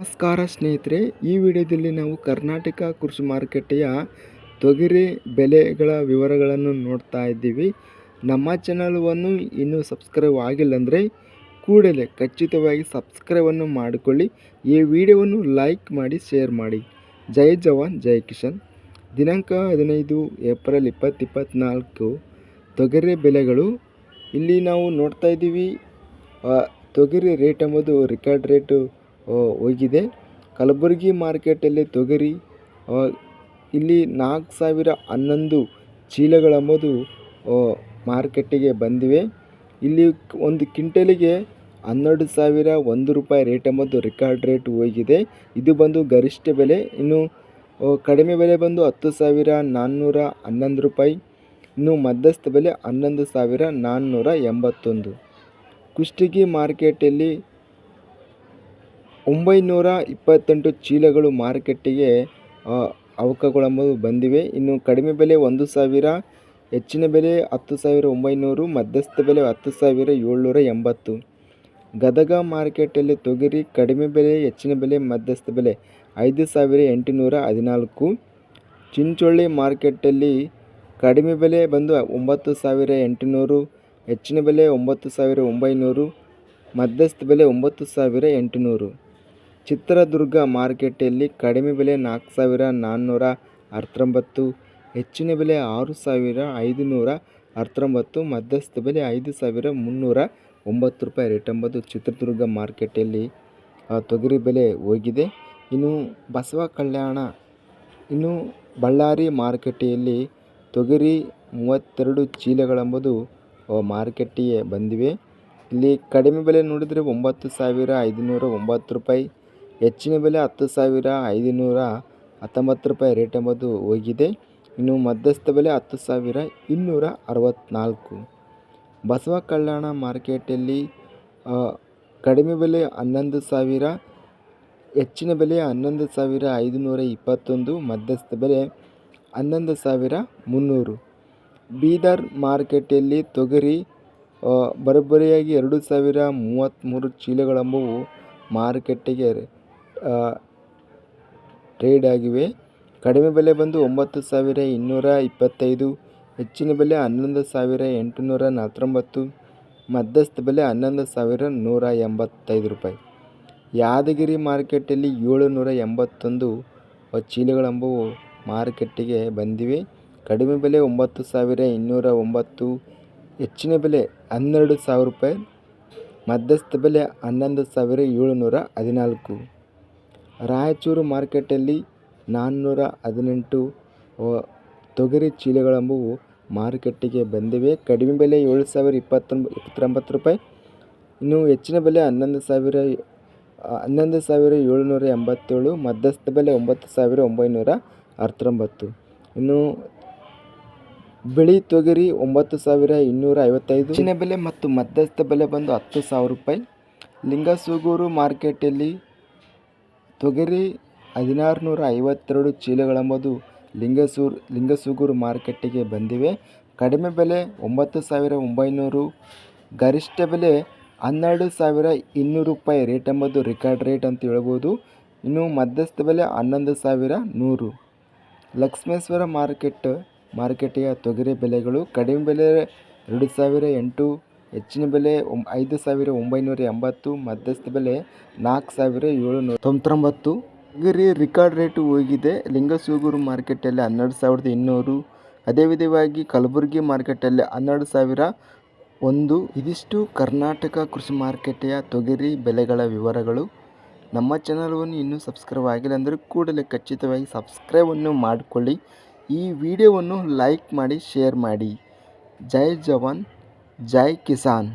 ನಮಸ್ಕಾರ ಸ್ನೇಹಿತರೆ, ಈ ವಿಡಿಯೋದಲ್ಲಿ ನಾವು ಕರ್ನಾಟಕ ಕೃಷಿ ಮಾರುಕಟ್ಟೆಯ ತೊಗರಿ ಬೆಲೆಗಳ ವಿವರಗಳನ್ನು ನೋಡ್ತಾ ಇದ್ದೀವಿ. ನಮ್ಮ ಚಾನಲ್ವನ್ನು ಇನ್ನೂ ಸಬ್ಸ್ಕ್ರೈಬ್ ಆಗಿಲ್ಲ ಅಂದರೆ ಕೂಡಲೇ ಖಚಿತವಾಗಿ ಸಬ್ಸ್ಕ್ರೈಬನ್ನು ಮಾಡಿಕೊಳ್ಳಿ. ಈ ವಿಡಿಯೋವನ್ನು ಲೈಕ್ ಮಾಡಿ, ಶೇರ್ ಮಾಡಿ. ಜೈ ಜವಾನ್, ಜೈ ಕಿಶನ್ ದಿನಾಂಕ ಹದಿನೈದು ಏಪ್ರಿಲ್ ಇಪ್ಪತ್ತು ಇಪ್ಪತ್ತ್ನಾಲ್ಕು ತೊಗರಿ ಬೆಲೆಗಳು, ಇಲ್ಲಿ ನಾವು ನೋಡ್ತಾ ಇದ್ದೀವಿ. ತೊಗರಿ ರೇಟ್ ಎಂಬುದು ರೆಕಾರ್ಡ್ ರೇಟು ಹೋಗಿದೆ. ಕಲಬುರಗಿ ಮಾರ್ಕೆಟಲ್ಲಿ ತೊಗರಿ ಇಲ್ಲಿ ನಾಲ್ಕು ಸಾವಿರ ಹನ್ನೊಂದು ಚೀಲಗಳೆಂಬುದು ಮಾರ್ಕೆಟ್ಟಿಗೆ ಬಂದಿವೆ. ಇಲ್ಲಿ ಒಂದು ಕ್ವಿಂಟಲಿಗೆ ಹನ್ನೆರಡು ಸಾವಿರ ಒಂದು ರೂಪಾಯಿ ರೇಟ್ ಎಂಬುದು ರೆಕಾರ್ಡ್ ರೇಟ್ ಹೋಗಿದೆ. ಇದು ಬಂದು ಗರಿಷ್ಠ ಬೆಲೆ, ಇನ್ನು ಕಡಿಮೆ ಬೆಲೆ ಬಂದು ಹತ್ತು ಸಾವಿರ ನಾನ್ನೂರ ಹನ್ನೊಂದು ರೂಪಾಯಿ, ಇನ್ನು ಮಧ್ಯಸ್ಥ ಬೆಲೆ ಹನ್ನೊಂದು ಸಾವಿರ ನಾನ್ನೂರ ಎಂಬತ್ತೊಂದು. ಕುಷ್ಟಗಿ ಮಾರ್ಕೆಟಲ್ಲಿ ಒಂಬೈನೂರ ಇಪ್ಪತ್ತೆಂಟು ಚೀಲಗಳು ಮಾರುಕಟ್ಟೆಗೆ ಅವಕಗಳೆಂಬುದು ಬಂದಿವೆ. ಇನ್ನು ಕಡಿಮೆ ಬೆಲೆ ಒಂದು ಸಾವಿರ, ಹೆಚ್ಚಿನ ಬೆಲೆ ಹತ್ತು ಸಾವಿರ ಒಂಬೈನೂರು, ಮಧ್ಯಸ್ಥ ಬೆಲೆ ಹತ್ತು ಸಾವಿರ ಏಳ್ನೂರ ಎಂಬತ್ತು. ಗದಗ ಮಾರ್ಕೆಟಲ್ಲಿ ತೊಗರಿ ಕಡಿಮೆ ಬೆಲೆ, ಹೆಚ್ಚಿನ ಬೆಲೆ, ಮಧ್ಯಸ್ಥ ಬೆಲೆ ಐದು ಸಾವಿರ ಎಂಟುನೂರ ಹದಿನಾಲ್ಕು. ಚಿಂಚೋಳಿ ಮಾರ್ಕೆಟಲ್ಲಿ ಕಡಿಮೆ ಬೆಲೆ ಬಂದು ಒಂಬತ್ತು ಸಾವಿರ ಎಂಟುನೂರು, ಹೆಚ್ಚಿನ ಬೆಲೆ ಒಂಬತ್ತು ಸಾವಿರ ಒಂಬೈನೂರು, ಮಧ್ಯಸ್ಥ ಬೆಲೆ ಒಂಬತ್ತು ಸಾವಿರ ಎಂಟುನೂರು. ಚಿತ್ರದುರ್ಗ ಮಾರ್ಕೆಟಲ್ಲಿ ಕಡಿಮೆ ಬೆಲೆ ನಾಲ್ಕು ಸಾವಿರ ನಾನ್ನೂರ ಹತ್ತೊಂಬತ್ತು ಹೆಚ್ಚಿನ ಬೆಲೆ ಆರು ಸಾವಿರ ಐದುನೂರ ಹತ್ತೊಂಬತ್ತು ಮಧ್ಯಸ್ಥ ಬೆಲೆ ಐದು ಸಾವಿರ ಮುನ್ನೂರ ಒಂಬತ್ತು ರೂಪಾಯಿ ರೇಟ್ ಎಂಬುದು ಚಿತ್ರದುರ್ಗ ಮಾರ್ಕೆಟಲ್ಲಿ ತೊಗರಿ ಬೆಲೆ ಹೋಗಿದೆ. ಇನ್ನು ಬಸವ ಕಲ್ಯಾಣ, ಇನ್ನು ಬಳ್ಳಾರಿ ಮಾರುಕಟ್ಟೆಯಲ್ಲಿ ತೊಗರಿ ಮೂವತ್ತೆರಡು ಚೀಲಗಳೆಂಬುದು ಮಾರುಕಟ್ಟೆಗೆ ಬಂದಿವೆ. ಇಲ್ಲಿ ಕಡಿಮೆ ಬೆಲೆ ನೋಡಿದರೆ ಒಂಬತ್ತು ಸಾವಿರ ಐದುನೂರ ಒಂಬತ್ತು ರೂಪಾಯಿ ಹೆಚ್ಚಿನ ಬೆಲೆ ಹತ್ತು ಸಾವಿರ ಐದುನೂರ ಹತ್ತೊಂಬತ್ತು ರೂಪಾಯಿ ರೇಟ್ ಎಂಬುದು ಹೋಗಿದೆ. ಇನ್ನು ಮಧ್ಯಸ್ಥ ಬೆಲೆ ಹತ್ತು ಸಾವಿರ ಇನ್ನೂರ ಅರವತ್ತ್ನಾಲ್ಕು ಬಸವ ಕಲ್ಯಾಣ ಮಾರ್ಕೆಟಲ್ಲಿ ಕಡಿಮೆ ಬೆಲೆ ಹನ್ನೊಂದು ಸಾವಿರ, ಹೆಚ್ಚಿನ ಬೆಲೆ ಹನ್ನೊಂದು ಸಾವಿರ ಐದುನೂರ ಇಪ್ಪತ್ತೊಂದು, ಮಧ್ಯಸ್ಥ ಬೆಲೆ ಹನ್ನೊಂದು ಸಾವಿರ ಮುನ್ನೂರು. ಬೀದರ್ ಮಾರ್ಕೆಟಲ್ಲಿ ತೊಗರಿ ಬರೋಬ್ಬರಿಯಾಗಿ ಎರಡು ಸಾವಿರ ಮೂವತ್ತ್ಮೂರು ಚೀಲಗಳೆಂಬುವು ಮಾರುಕಟ್ಟೆಗೆ ಟ್ರೇಡ್ ಆಗಿವೆ. ಕಡಿಮೆ ಬೆಲೆ ಬಂದು ಒಂಬತ್ತು ಸಾವಿರ ಇನ್ನೂರ ಇಪ್ಪತ್ತೈದು, ಹೆಚ್ಚಿನ ಬೆಲೆ ಹನ್ನೊಂದು ಸಾವಿರ ಎಂಟುನೂರ ನಲವತ್ತೊಂಬತ್ತು ಮಧ್ಯಸ್ಥ ಬೆಲೆ ಹನ್ನೊಂದು ಸಾವಿರ ನೂರ ಎಂಬತ್ತೈದು ರೂಪಾಯಿ. ಯಾದಗಿರಿ ಮಾರ್ಕೆಟಲ್ಲಿ ಏಳುನೂರ ಎಂಬತ್ತೊಂದು ಚೀಲಗಳೆಂಬುವು ಮಾರುಕಟ್ಟೆಗೆ ಬಂದಿವೆ. ಕಡಿಮೆ ಬೆಲೆ ಒಂಬತ್ತು ಸಾವಿರ ಇನ್ನೂರ ಒಂಬತ್ತು, ಹೆಚ್ಚಿನ ಬೆಲೆ ಹನ್ನೆರಡು ಸಾವಿರ ರೂಪಾಯಿ, ಮಧ್ಯಸ್ಥ ಬೆಲೆ ಹನ್ನೊಂದು ಸಾವಿರ ಏಳುನೂರ ಹದಿನಾಲ್ಕು. ರಾಯಚೂರು ಮಾರ್ಕೆಟಲ್ಲಿ ನಾನ್ನೂರ ಹದಿನೆಂಟು ತೊಗರಿ ಚೀಲಗಳೆಂಬುವು ಮಾರುಕಟ್ಟೆಗೆ ಬಂದಿವೆ. ಕಡಿಮೆ ಬೆಲೆ ಏಳು ಸಾವಿರ ಇಪ್ಪತ್ತೊಂಬ, ಇಪ್ಪತ್ತೊಂಬತ್ತು ರೂಪಾಯಿ. ಇನ್ನು ಹೆಚ್ಚಿನ ಬೆಲೆ ಹನ್ನೊಂದು ಸಾವಿರ ಹನ್ನೊಂದು ಸಾವಿರ ಏಳುನೂರ ಎಂಬತ್ತೇಳು, ಮಧ್ಯಸ್ಥ ಬೆಲೆ ಒಂಬತ್ತು ಸಾವಿರ ಒಂಬೈನೂರ ಹತ್ತೊಂಬತ್ತು ಇನ್ನು ಬಿಳಿ ತೊಗರಿ ಒಂಬತ್ತು ಸಾವಿರ ಇನ್ನೂರ ಐವತ್ತೈದು. ಹೆಚ್ಚಿನ ಬೆಲೆ ಮತ್ತು ಮಧ್ಯಸ್ಥ ಬೆಲೆ ಬಂದು ಹತ್ತು ಸಾವಿರ ರೂಪಾಯಿ. ಲಿಂಗಸೂಗೂರು ಮಾರ್ಕೆಟಲ್ಲಿ ತೊಗರಿ ಹದಿನಾರು ನೂರ ಐವತ್ತೆರಡು ಚೀಲಗಳೆಂಬುದು ಲಿಂಗಸೂರು, ಲಿಂಗಸೂಗೂರು ಮಾರುಕಟ್ಟೆಗೆ ಬಂದಿವೆ. ಕಡಿಮೆ ಬೆಲೆ ಒಂಬತ್ತು ಸಾವಿರ ಒಂಬೈನೂರು, ಗರಿಷ್ಠ ಬೆಲೆ ಹನ್ನೆರಡು ಸಾವಿರ ಇನ್ನೂರು ರೂಪಾಯಿ ರೇಟ್ ಎಂಬುದು ರೆಕಾರ್ಡ್ ರೇಟ್ ಅಂತ ಹೇಳ್ಬೋದು. ಇನ್ನು ಮಧ್ಯಸ್ಥ ಬೆಲೆ ಹನ್ನೊಂದು ಸಾವಿರ ನೂರು. ಲಕ್ಷ್ಮೇಶ್ವರ ಮಾರ್ಕೆಟ್, ಮಾರುಕಟ್ಟೆಯ ತೊಗರಿ ಬೆಲೆಗಳು ಕಡಿಮೆ ಬೆಲೆ ಎರಡು ಸಾವಿರ ಎಂಟು ಹೆಚ್ಚಿನ ಬೆಲೆ ಐದು ಸಾವಿರ ಒಂಬೈನೂರ ಎಂಬತ್ತು, ಮಧ್ಯಸ್ಥ ಬೆಲೆ ನಾಲ್ಕು ಸಾವಿರ ಏಳುನೂರ ತೊಂಬತ್ತೊಂಬತ್ತು. ತೊಗರಿ ರಿಕಾರ್ಡ್ ರೇಟು ಹೋಗಿದೆ. ಲಿಂಗಸೂಗೂರು ಮಾರ್ಕೆಟಲ್ಲಿ ಹನ್ನೆರಡು ಸಾವಿರದ ಇನ್ನೂರು. ಅದೇ ವಿಧವಾಗಿ ಕಲಬುರಗಿ ಮಾರ್ಕೆಟಲ್ಲಿ ಹನ್ನೆರಡು ಸಾವಿರ ಒಂದು. ಇದಿಷ್ಟು ಕರ್ನಾಟಕ ಕೃಷಿ ಮಾರುಕಟ್ಟೆಯ ತೊಗರಿ ಬೆಲೆಗಳ ವಿವರಗಳು. ನಮ್ಮ ಚಾನಲ್ವನ್ನು ಇನ್ನೂ ಸಬ್ಸ್ಕ್ರೈಬ್ ಆಗಿಲ್ಲ ಅಂದರೆ ಕೂಡಲೇ ಖಚಿತವಾಗಿ ಸಬ್ಸ್ಕ್ರೈಬನ್ನು ಮಾಡಿಕೊಳ್ಳಿ. ಈ ವಿಡಿಯೋವನ್ನು ಲೈಕ್ ಮಾಡಿ ಶೇರ್ ಮಾಡಿ. ಜೈ ಜವಾನ್. ಜೈ ಕಿಸಾನ್